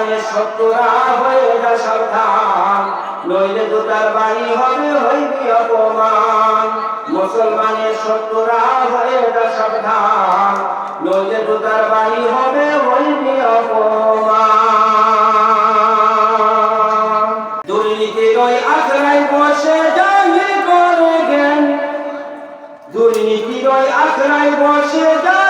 কোরআনের শত্রুরা হয়ে যা সাবধান। নইলে জুতার বাড়ি হবে হইবি অপমান। মুসলমানের শত্রুরা হয়ে যা সাবধান। নইলে জুতার বাড়ি হবে হইবি অপমান। দুর্নীতির ওই আখড়ায় বসে জাহির করে জ্ঞান। দুর্নীতির ওই আখড়ায় বসে জাহির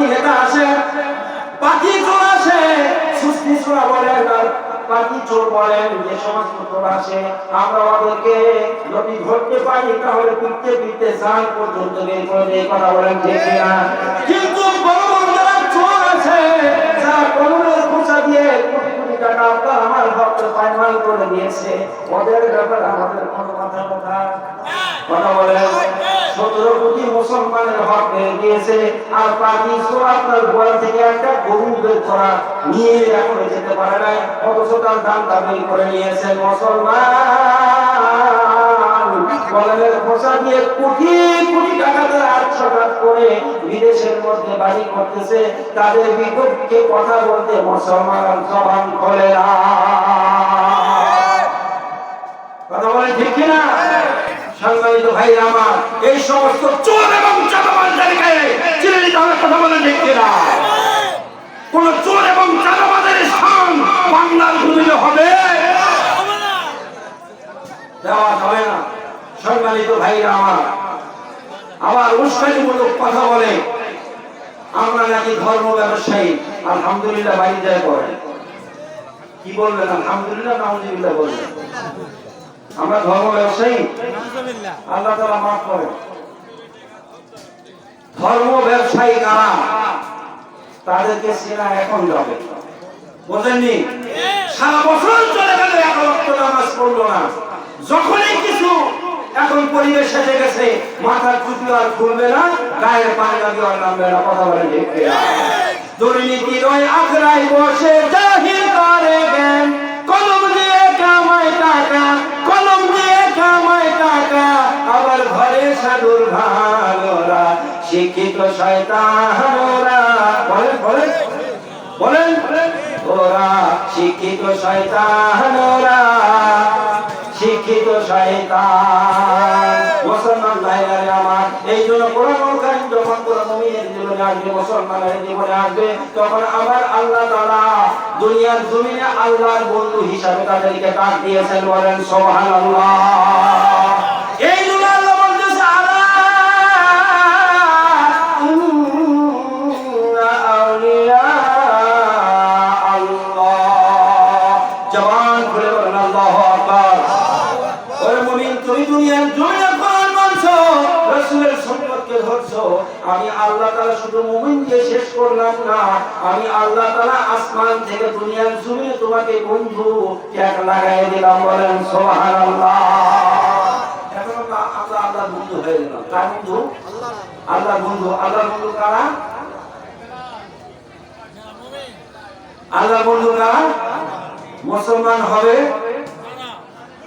পাখি হেঁটে আসে, পাখি চোর আসে, সুস্থি চোরা বলে পাখি চোর বলেন যে সমস্ত চোর আসে, আমরা ওদেরকে যদি ধরতে পাই তাহলে পিটতে পিটতে সাল পর্যন্ত বের করে দিয়ে, কথা বলেন ঠিক না কিন্তু বড় বড় যারা চোর আছে, যারা কলমের খোঁচা দিয়ে কোটি কোটি টাকা করে নিয়েছে। ওদের ব্যাপারে আমাদের কোনো কথা কথা কথা সতেরো মুসলমানের হক পেয়ে গিয়েছে। আর বাকি গোয়াল থেকে একটা গরু বের করা নিয়ে এখন যেতে পারে নাই। অথচ তার দাম দাবি করে নিয়েছে মুসলমান। খোসা দিয়ে কোটি কোটি আত্মসাৎ করে বিদেশের মধ্যে বাড়ি করতেছে, তাদের বিপক্ষে কথা বলতে মুসলমান জবান না। কথা বলে ঠিক কিনা? ভাই আমার, এই সমস্ত চোর এবং চিনে নিতে হবে, কথা বলে ঠিক কিনা? কোন চোর এবং চাঁদাবাজের স্থান বাংলার ভূমিতে হবে দেওয়া যাবে না সম্মানিত ভাইরা আমার আবার উস্কানিমূলক কথা বলে। আমরা নাকি ধর্ম ব্যবসায়ী। আলহামদুলিল্লাহ বাড়ি যায় পড়ে কি বলবেন? আলহামদুলিল্লাহ নাউজুবিল্লাহ বলবেন। আমরা ধর্ম ব্যবসায়ী? আল্লাহ তালা মাফ করে। ধর্ম ব্যবসায়ী কারা? তাদেরকে সেনা এখন যাবে। বোঝেননি? সারা বছর চলে গেল, এক রক্ত নামাজ পড়ল না। যখনই কিছু এখন পরিবেশ এসে গেছে। মাথার টুপি আর খুলবে না, গায়ের পাঞ্জাবি আর নামবে না, কথা বলে কিনা? দুর্নীতির ওই আখড়াই বসে করে জ্ঞান। কলম দিয়ে কামায় টাকা, কলম দিয়ে কামায় টাকা। আবার ঘরে সাধুর ভালোরা, শিক্ষিত শয়তানরা বলেন বলেন বলেন ওরা শিক্ষিত শয়তানরা শিক্ষিত আমার, এই জন্য যখন তখন আমার আল্লাহ দুনিয়ার জমিনে আল্লাহর বন্ধু হিসাবে তাদেরকে ডাক দিয়েছেন বলেন, সুবহানাল্লাহ। আমি আল্লাহ আসমান থেকে দুনিয়ার তোমাকে বন্ধু লাগাই দিলাম, বলেন আল্লাহ বন্ধু হয়ে গেলাম। বন্ধু? আল্লাহ বন্ধু। আল্লাহ বন্ধু কারা? আল্লাহ বন্ধু কারা? মুসলমান হবে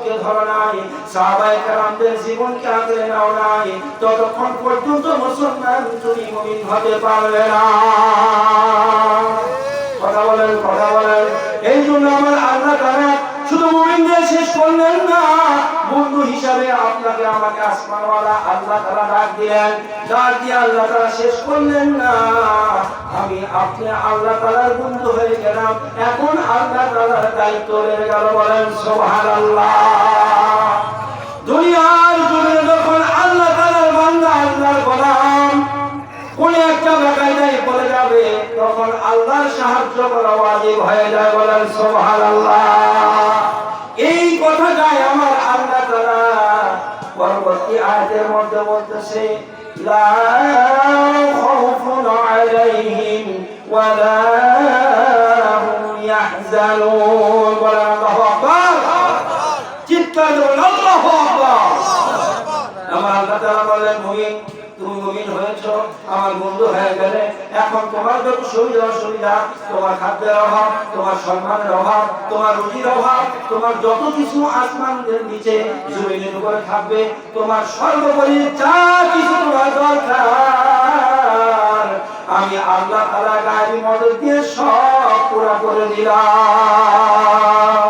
ধরো নাই, সাহাবায়ে জীবনকে নাও নাই, ততক্ষণ পর্যন্ত মুসলমান তুমি মুমিন হতে পারবে না। কথা বলেন কথা বলেন। এই জন্য আমার আল্লাহ তারা শুধু মুমিনদের শেষ করলেন না। বন্ধু হিসাবে আপনাকে আমাকে আসমানওয়ালা আল্লাহ তারা ডাক দিলেন। ডাক দিয়ে আল্লাহ তারা শেষ করলেন, না, আমি আপনি আল্লাহ তালার বন্ধু হয়ে গেলাম। এখন আল্লাহ তালার দায়িত্ব রয়ে গেল বলেন সোহার আল্লাহ দুনিয়ার জমিনে যখন আল্লাহ তালার বান্দা, আল্লাহর গোলাম, কোন একটা বেকায়দায় পড়ে যাবে, তখন আল্লাহর সাহায্য করা ওয়াজিব হয়ে যায় বলেন, সুবহানাল্লাহ। এই কথাটাই আমার আল্লাহ পরবর্তী আয়াতের মধ্যে বলতেছে লা খাউফুন আলাইহিম ওয়ালা হুম ইয়াহজানুন বলেন আমার বন্ধু হয়ে গেলে এখন তোমার যত সুবিধা অসুবিধা, তোমার খাদ্যের অভাব, তোমার সম্মানের অভাব, তোমার রুজির অভাব, তোমার যত কিছু আসমানদের নিচে জমিনের উপরে থাকবে, তোমার সর্বোপরি যা কিছু তোমার দরকার, আমি আল্লাহ তাআলা গায়েবী মদত দিয়ে সব পুরা করে দিলাম।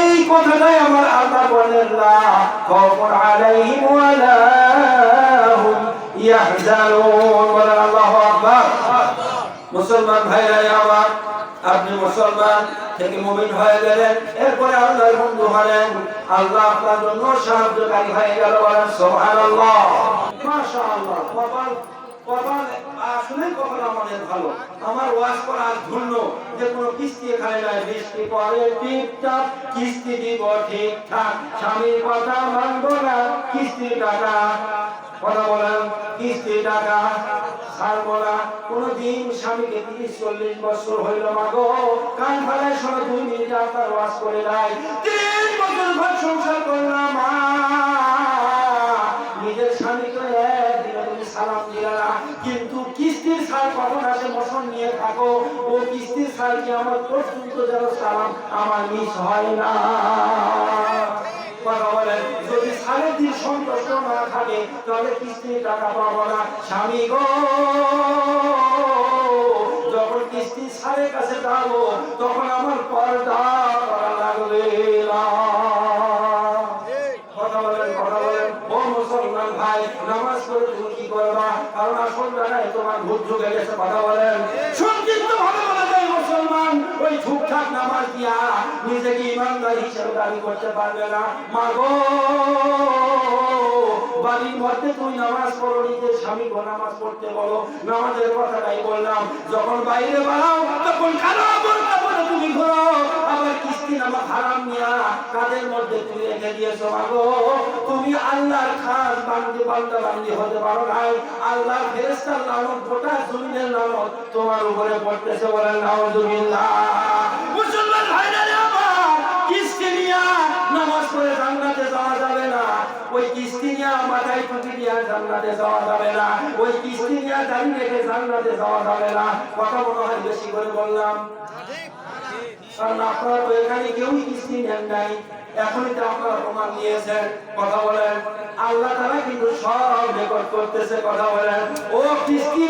এই কথাটাই আমার আল্লাহ বলেন, লা খাউফুন আলাইহিম ওয়ালা আল্লাহু আকবার। মুসলমান ভাইরা আমার, আপনি মুসলমান থেকে মুমিন হয়ে গেলেন, এরপরে আল্লাহর বন্ধু হলেন আল্লাহ আপনার জন্য সাহায্যকারী হয়ে গেল বলেন কপাল কপাল আসলে কপাল আমাদের ভালো। আমার করা ধন্য যে কোনো কিস্তি এখানে নাই, বৃষ্টি পরে টিপটাপ কিস্তি দিব ঠিকঠাক, স্বামীর কথা মানবো না কিস্তি টাকা কথা বলেন কিস্তি, টাকা ছাড়বো না কোনদিন স্বামীকে তিরিশ, চল্লিশ বছর হইল কান শোনো, দুই করে একদিনে কিন্তু কিস্তির কখন আসে মোশন নিয়ে থাকো। ও কিস্তির সার কি আমার পর্যন্ত যেন সালাম আমার মিস হয় না? কথা যদি দিন সন্তুষ্ট না থাকে তাহলে কিস্তির টাকা পাবো না। স্বামী গো, যখন কিস্তি সাড়ে কাছে যাব, তখন আমার পর্দা করা লাগবে ভাই, নামাজ পড়ে তুমি কি করবা? কারণ আসল জায়গায় তোমার ঢুকে গেছে, কথা বলেন। ওই ঠুকঠাক নামাজ দিয়া নিজেকে ইমানদার হিসেবে দাবি করতে পারবে না মাগো বাড়ির মধ্যে তুই নামাজ পড়ো, নিজের স্বামীকে নামাজ পড়তে বলো। নামাজের কথাটাই বললাম, যখন বাইরে বাড়াও, তখন কারও তুমি ঘোরো আবার কিস্তি নামা হারাম নিয়া কাদের মধ্যে তুই রেখে দিয়েছ, মাগো। তুমি আল্লাহর খাস বান্দি, বান্দা বান্দি হতে পারো নাই। আল্লাহর ফেরেশতার লানত গোটা জমিনের লানত তোমার উপরে পড়তেছে বলেন নাউজুবিল্লাহ। মুসলমান ভাইরা মাথায় যাওয়া যাবে না। ওই কথা হয় বেশি করে বললাম। কিস্তি এখনই তো কথা বলেন। আল্লাহ তারা কিন্তু সব রেকর্ড করতেছে, কথা বলেন। ও কিস্তি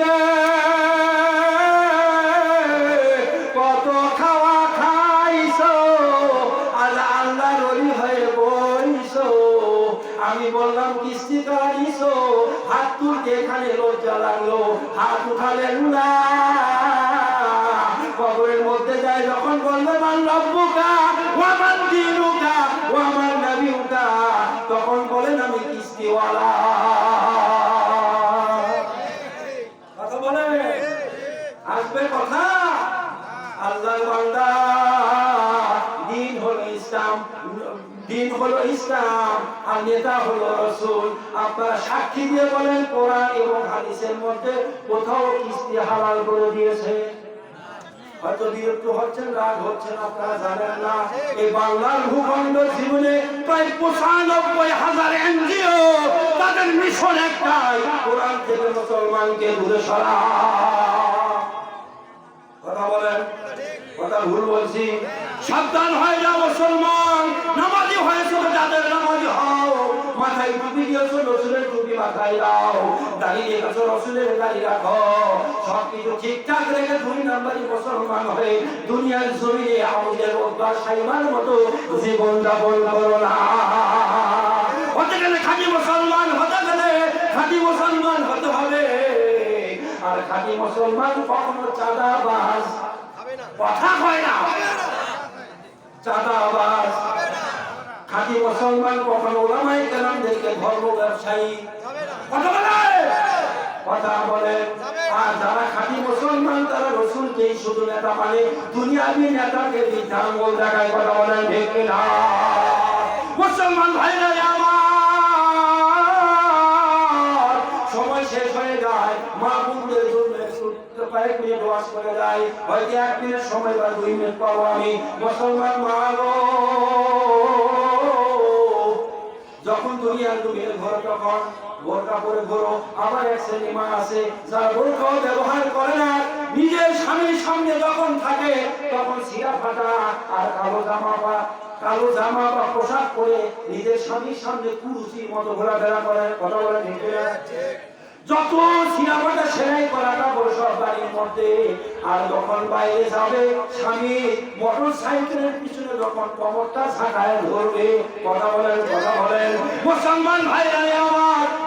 দিন হলো ইসলাম আর নেতা হলো রসুল। আপনারা সাক্ষী দিয়ে বলেন কোরআন এবং হাদিসের মধ্যে কোথাও কিস্তি হালাল করে দিয়েছে। হয়তো বিরক্ত হচ্ছেন রাগ হচ্ছেন আপনারা জানেন না। এই বাংলার ভূখণ্ড জীবনে প্রায় পঁচানব্বই হাজার এনজিও, তাদের মিশন একটাই, কোরআন থেকে মুসলমানকে দূরে সরা। কথা বলেন? কথা ভুল বলছি। সাবধান হয়ে যাও মুসলমান, নামাজি হয়েছে তো যাদের নামাজি হও। মাথায় টুপি দিয়েছ রসুলের দাও দাঁড়িয়ে রেখেছো রসুলের দাঁড়িয়ে রাখো। সব কিছু ঠিকঠাক রেখে দুই নাম্বারই মুসলমান দুনিয়ার জমিনে আমাদের সাইমার মতো জীবন যাপন করো না। হতে গেলে খাঁটি মুসলমান হতে গেলে খাঁটি মুসলমান হতে হবে। আর খাঁটি মুসলমান কখনো চাঁদাবাজ, কথা হয় না। চাঁদাবাজ। খাঁটি মুসলমান কখনো ওলামাই কেরামদেরকে ধর্ম ব্যবসায়ী কথা বলে? কথা বলে। আর যারা খাঁটি মুসলমান, তারা রসুলকেই শুধু নেতা মানে। দুনিয়াবি নেতাকে বৃদ্ধাঙ্গল দেখায় কথা বলেন ঠিক কিনা? মুসলমান ভাইরা আমার। সময় শেষ হয়ে যায়। মা বোনদের জন্য কয়েক মিনিট ওয়াজ করে যায়। হয়তো এক সময় বা দুই মিনিট পাবো আমি। মুসলমান মা যখন দুনিয়ার দুনিয়ার ঘর তখন বোরকা পরে ঘোরো আবার এক শ্রেণি মা আছে, যারা বোরকাও ব্যবহার করে না, নিজের স্বামীর সামনে যখন থাকে, তখন সিরা ফাটা আর কালো জামা বা কালো জামা বা পোশাক পরে নিজের স্বামীর সামনে কুরুচির মতো ঘোরাফেরা করে, কথা বলে, ঠিক যত সিনেমাটা সেলাই করাটা বড় বাড়ির মধ্যে, আর যখন বাইরে যাবে, স্বামী মোটর সাইকেলের পিছনে যখন কমরটা ঝাঁকায় ধরবে, কথা বলেন কথা বলেন। মুসলমান ভাইরা আমার